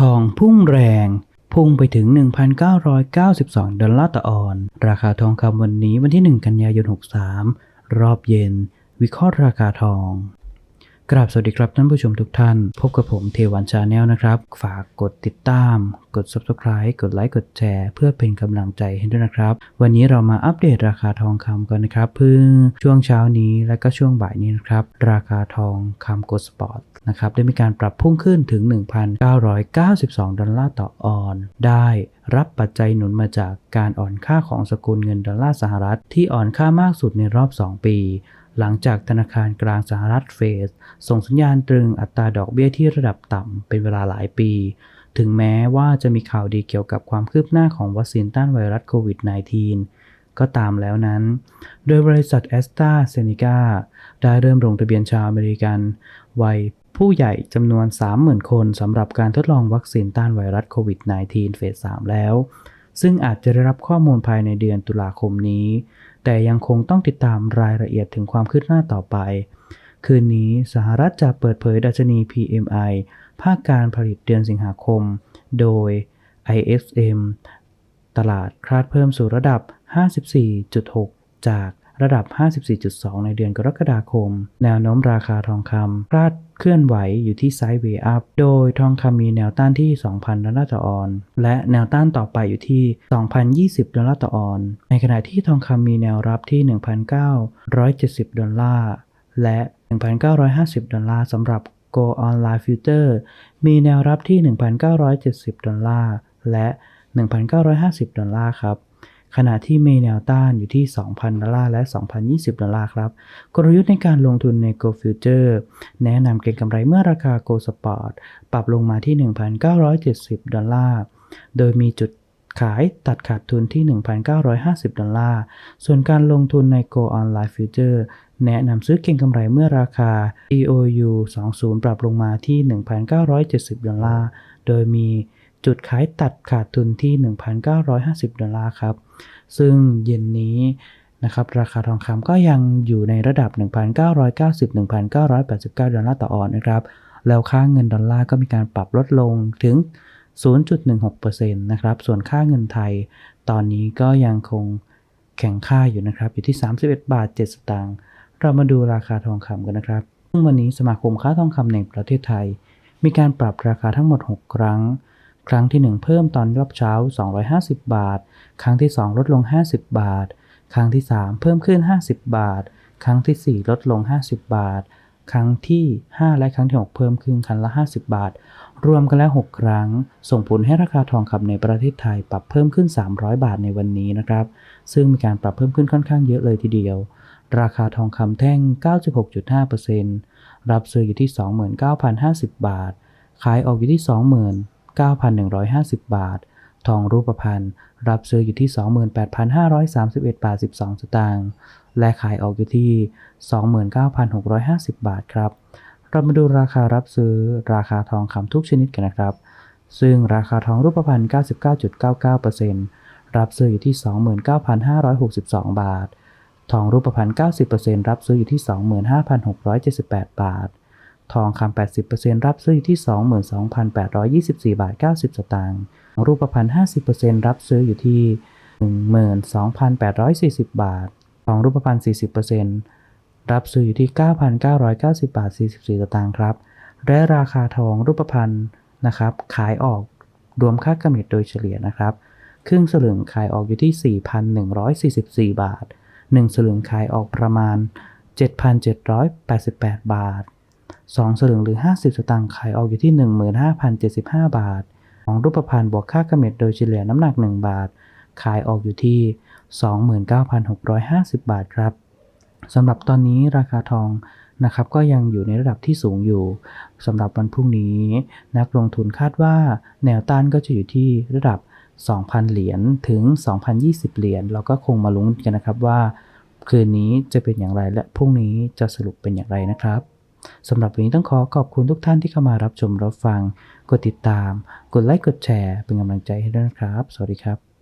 ทองพุ่งแรง พุ่งไปถึง 1,992 ดอลลาร์ต่อออน ราคาทองคำวันนี้วันที่ 1 กันยายน 63 รอบเย็น วิเคราะห์ราคาทอง กราบสวัสดีครับท่านผู้ชมทุกท่าน พบกับผมเทวันชาแนลนะครับ ฝากกดติดตาม กด subscribe กดไลค์กดแชร์ เพื่อเป็นกำลังใจให้ด้วยนะครับ วันนี้เรามาอัปเดตราคาทองคำกันนะครับเพิ่งช่วงเช้านี้และก็ช่วงบ่ายนี้นะครับราคาทองคำกดสปอร์ตนะครับได้มีการปรับพุ่งขึ้นถึง 1,992 ดอลลาร์ต่อออนซ์ได้รับปัจจัยหนุนมาจากการอ่อนค่าของสกุลเงินดอลลาร์สหรัฐที่อ่อนค่ามากสุดในรอบ 2 ปี หลังจากธนาคารกลางสหรัฐเฟดส่งสัญญาณตรึงอัตราดอกเบี้ยที่ระดับต่ำเป็นเวลาหลายปี ถึงแม้ว่าจะมีข่าวดีเกี่ยวกับความคืบหน้าของวัคซีนต้านไวรัสโควิด -19 ก็ตามแล้วนั้น โดยบริษัทแอสตราเซเนกาได้เริ่มลงทะเบียนชาวอเมริกันวัยผู้ใหญ่จำนวน 30,000 คนสำหรับการทดลองวัคซีนต้านไวรัสโควิด -19 เฟส 3 แล้ว ซึ่งอาจจะได้รับข้อมูลภายในเดือนตุลาคมนี้ แต่ยังคงต้องติดตามรายละเอียดถึงความคืบหน้าต่อไป คืนนี้สหรัฐจะเปิดเผยดัชนี PMI ภาคการผลิตเดือนสิงหาคม โดย ISM ตลาดคาดเพิ่มสู่ระดับ 54.6 จาก ระดับ 54.2 ในเดือนกรกฎาคม แนวโน้มราคาทองคำคาดเคลื่อนไหวอยู่ที่ไซด์เวย์อัพ โดยทองคำมีแนวต้านที่ 2,000 ดอลลาร์ต่อออน และแนวต้านต่อไปอยู่ที่ 2,020 ดอลลาร์ต่อออน ในขณะที่ทองคำมีแนวรับที่ 1,970 ดอลลาร์ และ 1,950 ดอลลาร์สำหรับ Go Online Future มีแนวรับที่ 1,970 ดอลลาร์ และ 1,950 ดอลลาร์ครับ ขณะที่มีแนวต้านอยู่ที่ 2,000 ดอลลาร์และ 2,020 ดอลลาร์ครับ กลยุทธ์ในการลงทุนใน Go Future แนะนำเก็งกำไรเมื่อราคา Go Spot ปรับลงมาที่ 1,970 ดอลลาร์ โดยมีจุดขายตัดขาดทุนที่ 1,950 ดอลลาร์ ส่วนการลงทุนใน Go Online Future แนะนำซื้อเก็งกำไรเมื่อราคา EOU 20 ปรับลงมาที่ 1,970 ดอลลาร์ โดยมี จุดขายตัดขาดทุนที่ 1,950 ดอลลาร์ครับ ซึ่งเย็นนี้นะครับราคาทองคำก็ยังอยู่ในระดับ 1,990-1,989 ดอลลาร์ต่อออนนะครับ แล้วค่าเงินดอลลาร์ก็มีการปรับลดลงถึง 0.16%นะครับ ส่วนค่าเงินไทย ตอนนี้ก็ยังคงแข็งค่าอยู่นะครับ อยู่ที่ 31 บาท 7 สตางค์ เรามาดูราคาทองคำกันนะครับซึ่งวันนี้สมาคมค้าทองคำแห่งประเทศไทย มีการปรับราคาทั้งหมด 6 ครั้ง ครั้งที่ 1 เพิ่มตอนรอบเช้า 250 บาท ครั้งที่ 2 ลดลง 50 บาท ครั้งที่ 3 เพิ่มขึ้น 50 บาท ครั้งที่ 4 ลดลง 50 บาท ครั้งที่ 5 และครั้งที่ 6 เพิ่มขึ้นครั้งละ 50 บาท รวมกันแล้ว 6 ครั้ง ส่งผลให้ราคาทองคำในประเทศไทยปรับเพิ่มขึ้น 300 บาทในวันนี้นะครับ ซึ่งมีการปรับเพิ่มขึ้นค่อนข้างเยอะเลยทีเดียว ราคาทองคำแท่ง 96.5%รับซื้ออยู่ที่ 29,050 บาท ขายออกอยู่ที่ 9,150 บาท ทองรูปพรรณรับซื้ออยู่ที่ 28,531 บาท 12 สตางค์และขายออกอยู่ที่ 29,650 บาทครับ เรามาดูราคารับซื้อราคาทองคำทุกชนิดกันนะครับ ซึ่งราคาทองรูปพรรณ99.99%รับซื้ออยู่ที่ 29,562 บาท ทองรูปพรรณ90%รับซื้ออยู่ที่ 25,678 บาท ทองคำ80%รับซื้ออยู่ที่ 22,824 บาท 90 สตางค์ รูปพรรณ50%รับซื้ออยู่ที่ 12,840 บาท ทองรูปพรรณ40%รับซื้ออยู่ที่ 9,990 บาท 44 สตางค์ครับ และราคาทองรูปพรรณนะครับ ขายออกรวมค่ากำเนิดโดยเฉลี่ยนะครับ ครึ่งสลึงขายออกอยู่ที่ 4,144 บาท 1 สลึงขายออกประมาณ 7,788 บาท 2 สลึงหรือ 50 สตางค์ขายออกอยู่ที่ 15,075 บาท ของรูปพรรณบวกค่ากำเนิดโดยเฉลี่ยน้ำหนัก 1 บาท ขายออกอยู่ที่ 29,650 บาทครับสำหรับตอนนี้ราคาทองนะครับก็ยังอยู่ในระดับที่สูงอยู่สำหรับวันพรุ่งนี้ นักลงทุนคาดว่าแนวต้านก็จะอยู่ที่ระดับ 2,000 เหรียญถึง 2,020 เหรียญเราก็คงมาลุ้นกันนะครับว่า คืนนี้จะเป็นอย่างไรและพรุ่งนี้จะสรุปเป็นอย่างไรนะครับ สำหรับวันนี้ต้องขอขอบคุณทุกท่านที่เข้ามารับชมรับฟัง กดติดตาม กดไลค์กดแชร์ เป็นกำลังใจให้ด้วยนะครับ สวัสดีครับ